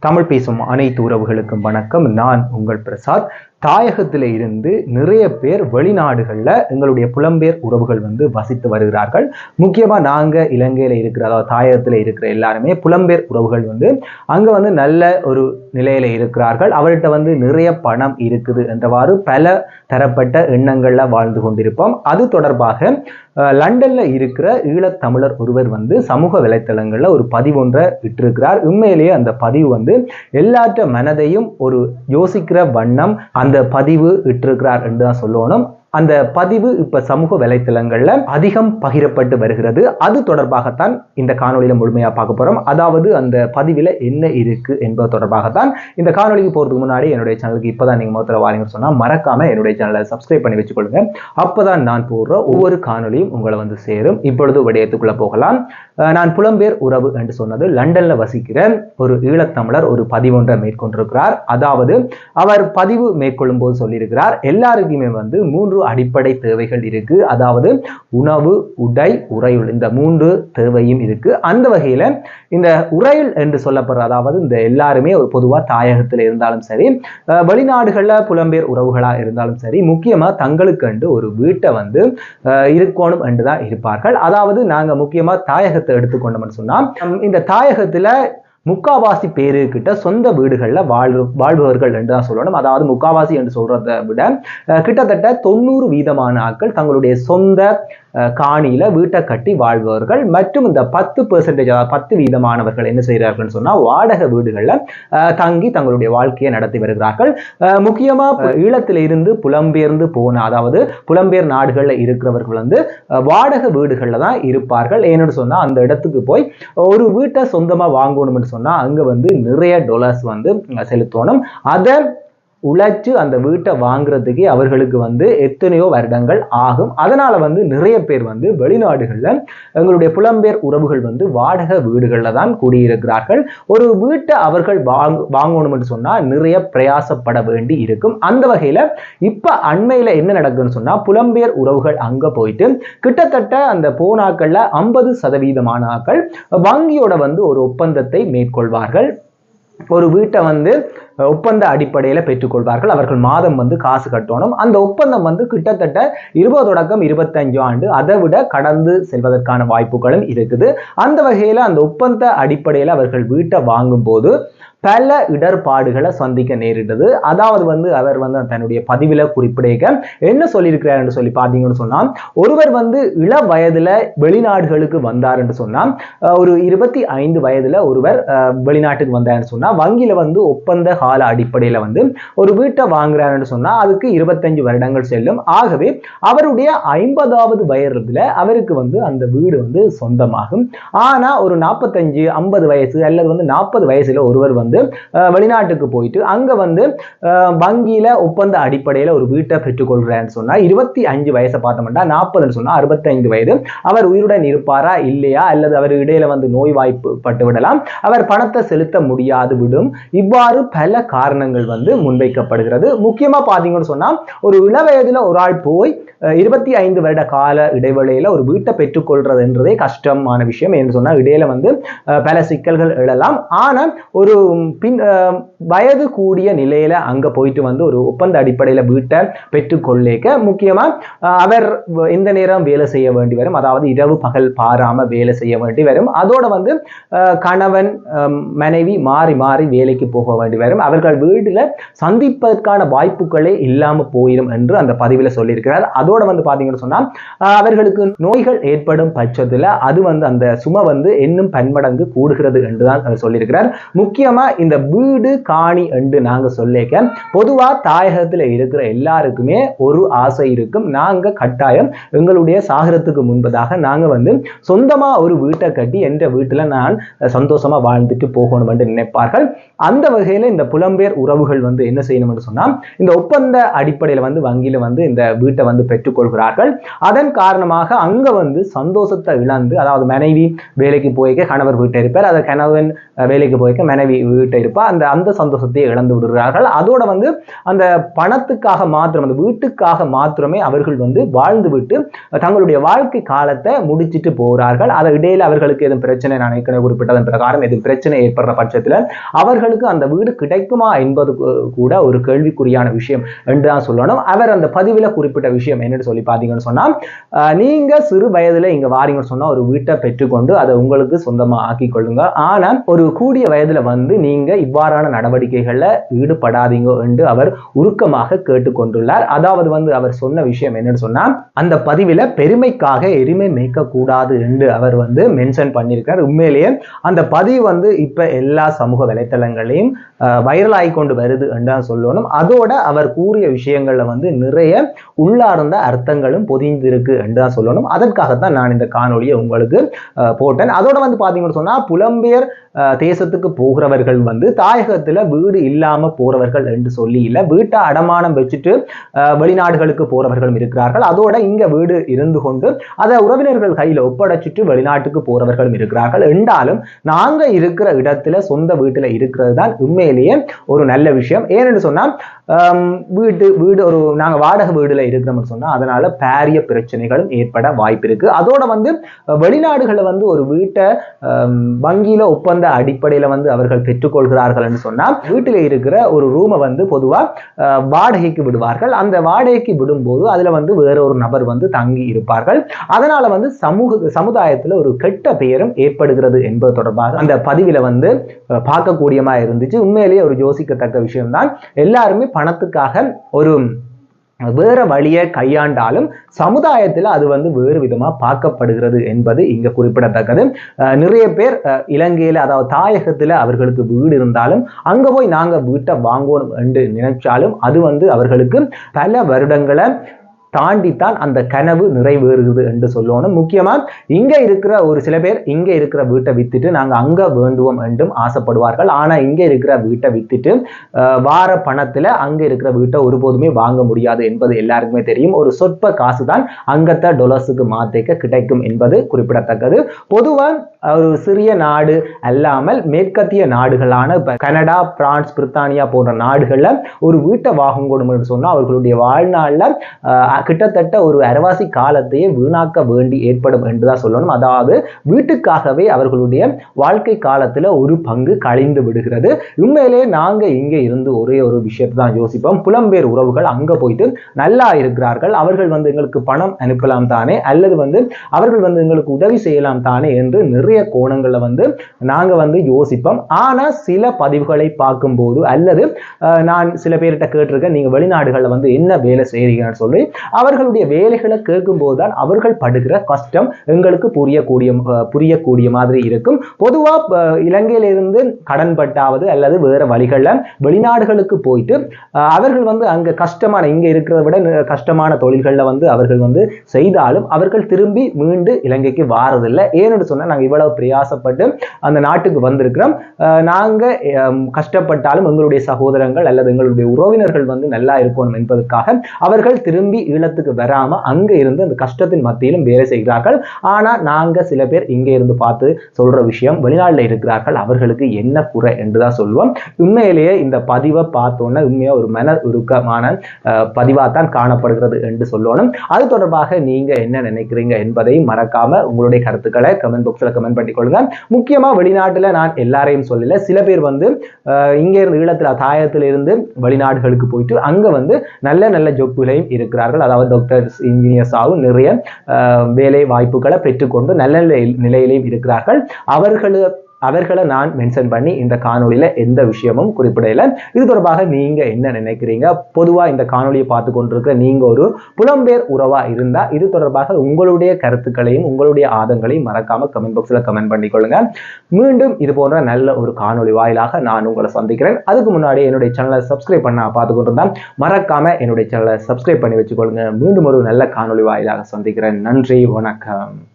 தமிழ் பேசும் அனைத்து உறவுகளுக்கும் வணக்கம். நான் உங்கள் பிரசாத். தாயகத்தில் இருந்து நிறைய பேர் வெளிநாடுகளில் எங்களுடைய புலம்பெயர் உறவுகள் வந்து வசித்து வருகிறார்கள். முக்கியமாக நாங்கள் இலங்கையில் இருக்கிற அதாவது தாயகத்தில் இருக்கிற எல்லாருமே புலம்பெயர் உறவுகள் வந்து அங்கே வந்து நல்ல ஒரு நிலையில் இருக்கிறார்கள். அவர்கிட்ட வந்து நிறைய பணம் இருக்குது என்றவாறு பல தரப்பட்ட எண்ணங்களில் வாழ்ந்து கொண்டிருப்போம். அது தொடர்பாக அஹ், லண்டன்ல இருக்கிற ஈழத்தமிழர் ஒருவர் வந்து சமூக வலைத்தளங்களில் ஒரு பதிவு ஒன்றை இட்டிருக்கிறார். உண்மையிலேயே அந்த பதிவு வந்து எல்லாற்ற மனதையும் ஒரு யோசிக்கிற வண்ணம் அந்த பதிவு இட்டிருக்கிறார் என்று தான் சொல்லணும். அந்த பதிவு இப்ப சமூக வலைத்தளங்கள்ல அதிகம் பகிரப்பட்டு வருகிறது. அது தொடர்பாகத்தான் இந்த காணொலியில முழுமையா பார்க்க போறோம். அதாவது அந்த பதிவில் என்ன இருக்கு என்பது தொடர்பாகத்தான் இந்த காணொலிக்கு போறதுக்கு முன்னாடி என்னுடைய சேனலுக்கு இப்பதான் நீங்க முதல்ல வாரீங்கன்னு சொன்னா மறக்காம என்னுடைய சேனலை சப்ஸ்கிரைப் பண்ணி வச்சுக்கொள்ளுங்க. அப்பதான் நான் போடுற ஒவ்வொரு காணொலியும் உங்களை வந்து சேரும். இப்பொழுது விடயத்துக்குள்ள போகலாம். அஹ் நான் புலம்பெயர் உறவு என்று சொன்னது லண்டன்ல வசிக்கிற ஒரு ஈழத்தமிழர் ஒரு பதிவொன்றை மேற்கொண்டிருக்கிறார். அதாவது அவர் பதிவு மேற்கொள்ளும் போது சொல்லியிருக்கிறார் எல்லாருக்குமே வந்து மூன்று அடிப்படை தேவைகள் இருக்கு. அதாவது உணவு உடை உறையுள். இந்த மூன்று தேவையும் இருக்கு. அந்த வகையில இந்த உறையுள் என்று சொல்லப்படுற அதாவது இந்த எல்லாருமே ஒரு பொதுவா தாயகத்தில் இருந்தாலும் சரி வெளிநாடுகளில் வெளிநாடுகள்ல புலம்பெயர் உறவுகளா இருந்தாலும் சரி முக்கியமா தங்களுக்கென்று ஒரு வீட்டை வந்து இருக்கணும் என்று தான் இருப்பார்கள். அதாவது நாங்க முக்கியமா தாயகத்தை எடுத்துக்கொண்டோம்னு சொன்னா இந்த தாயகத்துல முக்காவாசி பேருக்கிட்ட சொந்த வீடுகளில் வாழ் வாழ்பவர்கள் என்று தான் சொல்லணும். அதாவது முக்காவாசி என்று சொல்றதை விட அஹ், கிட்டத்தட்ட தொண்ணூறு வீதமான ஆட்கள் தங்களுடைய சொந்த காணியில வீட்டை கட்டி வாழ்பவர்கள். மற்றும் இந்த பத்து பெர்சன்டேஜ் அதாவது பத்து வீதமானவர்கள் என்ன செய்கிறார்கள்னு சொன்னா வாடகை வீடுகளில் அஹ், தங்கி தங்களுடைய வாழ்க்கையை நடத்தி வருகிறார்கள். அஹ், முக்கியமா இருந்து புலம்பெயர்ந்து போன அதாவது புலம்பெயர் நாடுகளில் இருக்கிறவர்கள் வந்து வாடகை வீடுகளில் தான் இருப்பார்கள். ஏன்னு சொன்னா அந்த இடத்துக்கு போய் ஒரு வீட்டை சொந்தமா வாங்கணும்னு சொன்னா அங்க வந்து நிறைய டொலர்ஸ் வந்து செலுத்தணும். அதை உழைச்சு அந்த வீட்டை வாங்குறதுக்கே அவர்களுக்கு வந்து எத்தனையோ வருடங்கள் ஆகும். அதனால வந்து நிறைய பேர் வந்து வெளிநாடுகளில் எங்களுடைய புலம்பெயர் உறவுகள் வந்து வாடகை வீடுகளில் தான் கூடியிருக்கிறார்கள். ஒரு வீட்டை அவர்கள் வாங்க வாங்கணும்னு சொன்னால் நிறைய பிரயாசப்பட வேண்டி இருக்கும். அந்த வகையில் இப்போ அண்மையில் என்ன நடக்குதுன்னு சொன்னால் புலம்பெயர் உறவுகள் அங்கே போயிட்டு கிட்டத்தட்ட அந்த போனாக்களில் ஐம்பது சதவீதமான ஆக்கள் வங்கியோட வந்து ஒரு ஒப்பந்தத்தை மேற்கொள்வார்கள். ஒரு வீட்டை வந்து ஒப்பந்த அடிப்படையில் பெற்றுக்கொள்வார்கள் அவர்கள் மாதம் வந்து காசு கட்டணும். அந்த ஒப்பந்தம் வந்து கிட்டத்தட்ட இருபது தொடக்கம் இருபத்தஞ்சு ஆண்டு அதை விட கடந்து செல்வதற்கான வாய்ப்புகளும் இருக்குது. அந்த வகையில் அந்த ஒப்பந்த அடிப்படையில் அவர்கள் வீட்டை வாங்கும்போது பல இடர்பாடுகளை சந்திக்க நேரிட்டது. அதாவது வந்து அவர் வந்து தன்னுடைய பதிவில் குறிப்பிடைக்க என்ன சொல்லியிருக்கிறார்? என்று சொல்லி பார்த்தீங்கன்னு சொன்னா ஒருவர் வந்து இள வயதுல வெளிநாடுகளுக்கு வந்தார் என்று சொன்னா ஒரு இருபத்தி ஐந்து வயதுல ஒருவர் அஹ், வெளிநாட்டுக்கு வந்தார்னு சொன்னா வங்கியில வந்து ஒப்பந்த கால அடிப்படையில் வந்து ஒரு வீட்டை வாங்குறாருன்னு சொன்னால் அதுக்கு இருபத்தஞ்சு வருடங்கள் செல்லும். ஆகவே அவருடைய ஐம்பதாவது வயதில் அவருக்கு வந்து அந்த வீடு வந்து சொந்தமாகும். ஆனால் ஒரு நாற்பத்தஞ்சு ஐம்பது வயசு அல்லது வந்து நாற்பது வயசில் ஒருவர் வந்து வெளிநாட்டுக்கு போயிட்டு அங்கே வந்து வங்கியில் ஒப்பந்த அடிப்படையில் ஒரு வீட்டை பெற்றுக்கொள்கிறான்னு சொன்னால் இருபத்தி அஞ்சு வயசை பார்த்தோம்னா நாற்பதுன்னு சொன்னால் அறுபத்தைந்து வயது. அவர் உயிருடன் இருப்பாரா இல்லையா? அல்லது அவர் இடையில வந்து நோய் வாய்ப்பு பட்டு விடலாம். அவர் பணத்தை செலுத்த முடியாது விடும். இவ்வாறு பல காரணங்கள் வந்து முன்வைக்கப்படுகிறது. முக்கியமாக பார்த்தீங்கன்னு சொன்னால் ஒரு இளவயதில் ஒரு ஆள் போய் இருபத்தி ஐந்து வருட கால இடைவெளியில் ஒரு வீட்டை பெற்றுக்கொள்றதுன்றதே கஷ்டமான விஷயம் என்று சொன்னால் இடையில வந்து பல சிக்கல்கள் எழலாம். ஆனால் ஒரு பின் வயது கூடிய நிலையில அங்கே போயிட்டு வந்து ஒரு ஒப்பந்த அடிப்படையில் வீட்டை பெற்றுக்கொள்ளேக்க முக்கியமாக அவர் எந்த நேரம் வேலை செய்ய வேண்டி வரும் அதாவது இரவு பகல் பாராம வேலை செய்ய வேண்டி வரும். அதோட வந்து கணவன் மனைவி மாறி மாறி வேலைக்கு போக வேண்டி வரும். அவர்கள் வீடுல சந்திப்பதற்கான வாய்ப்புகளே இல்லாம போயிடும் என்று அந்த பதிவில் சொல்லியிருக்கிறார். அதோட வந்து பாத்தீங்கன்னு சொன்னா அவர்களுக்கு நோய்கள் ஏற்படும் பட்சத்துல அது வந்து அந்த சுமை வந்து இன்னும் பன்மடங்கு கூடுகிறது என்று தான் அவர் சொல்லியிருக்கிறார். முக்கியமா இந்த வீடு காணி என்று நாங்க சொல்லிக்க பொதுவா தாயகத்துல இருக்கிற எல்லாருக்குமே ஒரு ஆசை இருக்கும். நாங்க கட்டாயம் எங்களுடைய சாகரத்துக்கு முன்பதாக நாங்க வந்து சொந்தமா ஒரு வீட்டை கட்டி என்ற வீட்டுல நான் சந்தோஷமா வாழ்ந்துட்டு போகணும் என்று நினைப்பார்கள். அந்த வகையில இந்த புலம்பெயர் உறவுகள் வந்து என்ன செய்யணும் என்று சொன்னால் இந்த ஒப்பந்த அடிப்படையில் வந்து வங்கியில் வந்து இந்த வீட்டை வந்து பெற்றுக்கொள்கிறார்கள் அதன் காரணமாக அங்க வந்து சந்தோஷத்தை இழந்து அதாவது மனைவி வேலைக்கு போய்க்க கணவர் வீட்டை இருப்பார். அதை கணவன் வேலைக்கு போய்க்க மனைவி வீட்டை இருப்பா. அந்த அந்த சந்தோஷத்தை இழந்து விடுகிறார்கள். அதோட வந்து அந்த பணத்துக்காக மாத்திரம் அந்த வீட்டுக்காக மாத்திரமே அவர்கள் வந்து வாழ்ந்து விட்டு தங்களுடைய வாழ்க்கை காலத்தை முடிச்சிட்டு போகிறார்கள். அதை இடையில அவர்களுக்கு எதுவும் பிரச்சனை நான் ஏற்கனவே குறிப்பிட்டதன் பிரகாரம் எதுவும் பிரச்சனை ஏற்படுற பட்சத்தில் அவர்களுக்கு அந்த வீடு கிடைக்குமா என்பது கூட ஒரு கேள்விக்குறியான விஷயம் என்று தான் சொல்லணும். அவர் அந்த பதிவில் குறிப்பிட்ட விஷயம் என்னன்னு சொல்லி பார்த்தீங்கன்னு சொன்னால் நீங்கள் சிறு வயதில் இங்கே வாரீங்கன்னு சொன்னால் ஒரு வீட்டை பெற்றுக்கொண்டு அதை உங்களுக்கு சொந்தமாக ஆக்கி கொள்ளுங்க. ஆனால் ஒரு கூடிய வயதில் வந்து நீங்கள் இவ்வாறான நடவடிக்கைகளில் ஈடுபடாதீங்க என்று அவர் உருக்கமாக கேட்டுக்கொண்டுள்ளார். அதாவது வந்து அவர் சொன்ன விஷயம் என்னன்னு சொன்னால் அந்த பதிவில் பெருமைக்காக எருமை மேய்க்கக்கூடாது என்று அவர் வந்து மென்ஷன் பண்ணியிருக்கார் உண்மையிலேயே அந்த பதிவு வந்து இப்போ எல்லா சமூக வலைத்தளங்களையும் வைரல் ஆகிக்கொண்டு வருது என்று சொல்லணும். அதோட அவர் கூறிய விஷயங்கள்ல வந்து நிறைய உள்ளார்ந்த அர்த்தங்களும் பொதிந்திருக்கு என்று தான் சொல்லணும். அதற்காகத்தான் நான் இந்த காணொலியை உங்களுக்கு போட்டேன். அதோட வந்து பாத்தீங்கன்னு சொன்னா புலம்பெயர் தேசத்துக்கு போகிறவர்கள் வந்து தாயகத்துல வீடு இல்லாம போறவர்கள் என்று சொல்லி இல்லை வீட்டை அடமானம் வச்சுட்டு வெளிநாடுகளுக்கு போறவர்களும் இருக்கிறார்கள். அதோட இங்க வீடு இருந்து கொண்டு அதை உறவினர்கள் கையில ஒப்படைச்சிட்டு வெளிநாட்டுக்கு போறவர்களும் இருக்கிறார்கள். என்றாலும் நாங்க இருக்கிற இடத்துல சொந்த வீட்டுல இருக்கிறது தான் உண்மையிலேயே ஒரு நல்ல விஷயம். ஏன்னு சொன்னா வீட்டு வீடு ஒரு நாங்க வாடகை வீடுல இருக்கிறோம்னு சொன்னா அதனால பாரிய பிரச்சனைகளும் ஏற்பட வாய்ப்பு இருக்கு. அதோட வந்து வெளிநாடுகளை வந்து ஒரு வீட்டை வங்கியில ஒப்பந்த அடிப்படையில வந்து அவர்கள் பெற்றுக்கொள்கிறார்கள் என்று சொன்னா வீட்டில் இருக்கிற ஒரு ரூமை வந்து பொதுவா வாடகைக்கு விடுவார்கள். அந்த வாடகைக்கு விடும்போது அதுல வந்து வேற ஒரு நபர் வந்து தங்கி இருப்பார்கள். அதனால வந்து சமூக சமுதாயத்துல ஒரு கெட்ட பெயரும் ஏற்படுகிறது என்பது தொடர்பாக அந்த பதிவில வந்து பார்க்கக்கூடியமா இருந்துச்சு. உண்மையிலேயே ஒரு யோசிக்கத்தக்க விஷயம்தான். எல்லாருமே பணத்துக்காக ஒரு வேற வழியை கையாண்டாலும் சமுதாயத்தில் அது வந்து வேறு விதமாக பார்க்கப்படுகிறது என்பது இங்க குறிப்பிடத்தக்கது. நிறைய பேர் இலங்கையில் அதாவது தாயகத்தில் அவர்களுக்கு வீடு இருந்தாலும் அங்க போய் நாங்க வீட்டை வாங்கணும் என்று நினைச்சாலும் அது வந்து அவர்களுக்கு பல வருடங்களை தாண்டித்தான் அந்த கனவு நிறைவேறுகிறது என்று சொல்லணும். முக்கியமா இங்க இருக்கிற ஒரு சில பேர் இங்க இருக்கிற வீட்டை வித்துட்டு நாங்க அங்க வேண்டுவோம் என்றும் ஆசைப்படுவார்கள். ஆனா இங்க இருக்கிற வீட்டை வித்துட்டு வார பணத்துல அங்க இருக்கிற வீட்டை ஒருபோதுமே வாங்க முடியாது என்பது எல்லாருக்குமே தெரியும். ஒரு சொற்ப காசு தான் அங்கத்த டொலர்ஸுக்கு மாற்றிக்க கிடைக்கும் என்பது குறிப்பிடத்தக்கது. பொதுவா ஒரு சிறிய நாடு அல்லாமல் மேற்கத்திய நாடுகளான கனடா பிரான்ஸ் பிரித்தானியா போன்ற நாடுகள்ல ஒரு வீட்டை வாங்கணும் என்று சொன்னா அவர்களுடைய வாழ்நாளில் கிட்டத்தட்ட ஒரு அரவாசி காலத்தையே வீணாக்க வேண்டி ஏற்படும் என்றுதான் சொல்லணும். அதாவது வீட்டுக்காகவே அவர்களுடைய வாழ்க்கை காலத்துல ஒரு பங்கு கழிந்து விடுகிறது. உண்மையிலே நாங்க இங்க இருந்து ஒரே ஒரு விஷயத்தை தான் யோசிப்போம். புலம்பெயர் உறவுகள் அங்க போயிட்டு நல்லா இருக்கிறார்கள். அவர்கள் வந்து எங்களுக்கு பணம் அனுப்பலாம் தானே? அல்லது வந்து அவர்கள் வந்து எங்களுக்கு உதவி செய்யலாம் தானே என்று நிறைய கோணங்களை வந்து நாங்க வந்து யோசிப்போம். ஆனா சில பதிவுகளை பார்க்கும்போது அல்லது நான் சில பேர்கிட்ட கேட்டிருக்கேன் நீங்க வெளிநாடுகளில் வந்து என்ன வேலை செய்கிறீங்கன்னு சொல்லி அவர்களுடைய வேலைகளை கேட்கும் போதுதான் அவர்கள் படுகிற கஷ்டம் எங்களுக்கு புரியக்கூடிய புரியக்கூடிய மாதிரி இருக்கும். பொதுவா இலங்கையிலிருந்து கடன் பட்டாவது அல்லது வேற வழிகளில் வெளிநாடுகளுக்கு போயிட்டு அவர்கள் வந்து அங்க கஷ்டமான இங்க இருக்கிறத விட கஷ்டமான தொழில்களில் வந்து அவர்கள் வந்து செய்தாலும் அவர்கள் திரும்பி மீண்டு இலங்கைக்கு வாரதில்லை. ஏன்னு சொன்னா நாங்கள் இவ்வளவு பிரயாசப்பட்டு அந்த நாட்டுக்கு வந்திருக்கிறோம். நாங்க கஷ்டப்பட்டாலும் எங்களுடைய சகோதரங்கள் அல்லது எங்களுடைய உறவினர்கள் வந்து நல்லா இருக்கணும் என்பதற்காக அவர்கள் திரும்பி ஈழத்துக்கு வராம அங்க இருந்து அந்த கஷ்டத்தின் மத்தியிலும் வேலை செய்கிறார்கள். ஆனா நாங்க சில பேர் இங்க இருந்து பார்த்து சொல்ற விஷயம் வெளிநாட்டில் இருக்கிறார்கள் அவர்களுக்கு என்ன குறை என்றுதான் சொல்லுவோம் உண்மையிலேயே இந்த பதிவை பார்த்தோன்னா உண்மையா ஒரு மன உருக்கமான பதிவா தான் காணப்படுகிறது என்று சொல்லணும். அது தொடர்பாக நீங்க என்ன நினைக்கிறீங்க என்பதையும் மறக்காம உங்களுடைய கருத்துக்களை கமெண்ட் பாக்ஸ்ல கமெண்ட் பண்ணிக்கொள்ளுங்க முக்கியமா வெளிநாட்டுல நான் எல்லாரையும் சொல்லல. சில பேர் வந்து இங்க இருந்து ஈழத்துல தாயத்திலிருந்து வெளிநாடுகளுக்கு போயிட்டு அங்க வந்து நல்ல நல்ல ஜொப்புகளையும் இருக்கிறார்கள். அதாவது டாக்டர்ஸ் இன்ஜினியர்ஸாகவும் நிறைய வேலை வாய்ப்புகளை பெற்றுக்கொண்டு நல்ல நிலையிலையும் இருக்கிறார்கள். அவர்களு அவர்களை நான் மென்ஷன் பண்ணி இந்த காணொலியில் எந்த விஷயமும் குறிப்பிடல. இது தொடர்பாக நீங்கள் என்ன நினைக்கிறீங்க? பொதுவாக இந்த காணொலியை பார்த்து கொண்டிருக்கிற நீங்கள் ஒரு புலம்பெயர் உறவாக இருந்தால் இது தொடர்பாக உங்களுடைய கருத்துக்களையும் உங்களுடைய ஆதங்களையும் மறக்காம கமெண்ட் பாக்ஸில் கமெண்ட் பண்ணிக்கொள்ளுங்க. மீண்டும் இது போன்ற நல்ல ஒரு காணொலி வாயிலாக நான் உங்களை சந்திக்கிறேன். அதுக்கு முன்னாடி என்னுடைய சேனலை சப்ஸ்கிரைப் பண்ண பார்த்து கொண்டிருந்தா மறக்காம என்னுடைய சேனலை சப்ஸ்கிரைப் பண்ணி வச்சுக்கொள்ளுங்க. மீண்டும் ஒரு நல்ல காணொலி வாயிலாக சந்திக்கிறேன். நன்றி வணக்கம்.